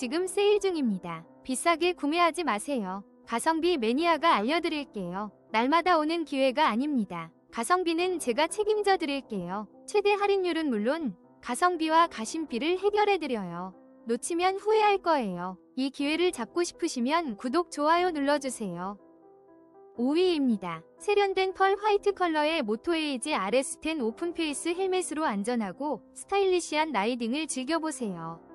지금 세일 중입니다. 비싸게 구매하지 마세요. 가성비 매니아가 알려드릴게요. 날마다 오는 기회가 아닙니다. 가성비는 제가 책임져 드릴게요. 최대 할인율은 물론 가성비와 가심비를 해결해 드려요. 놓치면 후회할 거예요. 이 기회를 잡고 싶으시면 구독, 좋아요 눌러주세요. 5위입니다. 세련된 펄 화이트 컬러의 모토에이지 RS10 오픈페이스 헬멧으로 안전하고 스타일리시한 라이딩을 즐겨보세요.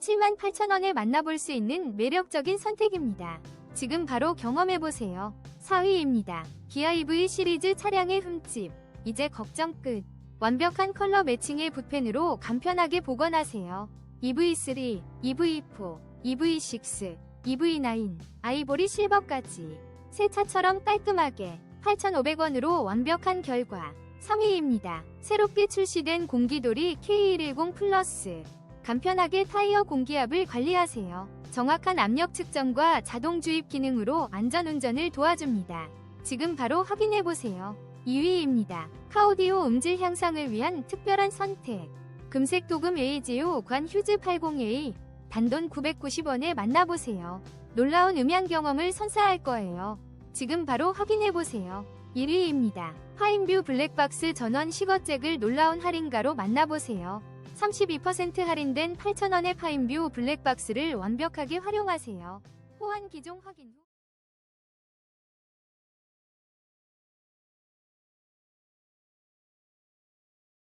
78,000원에 만나볼 수 있는 매력적인 선택입니다. 지금 바로 경험해보세요. 4위입니다. 기아 EV 시리즈 차량의 흠집. 이제 걱정 끝. 완벽한 컬러 매칭의 붓펜으로 간편하게 복원하세요. EV3, EV4, EV6, EV9, 아이보리 실버까지. 새 차처럼 깔끔하게 8,500원으로 완벽한 결과 3위입니다. 새롭게 출시된 공기돌이 K110 플러스 간편하게 타이어 공기압을 관리하세요. 정확한 압력 측정과 자동 주입 기능으로 안전운전을 도와줍니다. 지금 바로 확인해보세요. 2위입니다. 카오디오 음질 향상을 위한 특별한 선택. 금색 도금 AGO 관 휴즈 80A 단돈 990원에 만나보세요. 놀라운 음향 경험을 선사할 거예요. 지금 바로 확인해보세요. 1위입니다. 파인뷰 블랙박스 전원 시거잭을 놀라운 할인가로 만나보세요. 32% 할인된 8,000원의 파인뷰 블랙박스를 완벽하게 활용하세요. 호환 기종 확인 후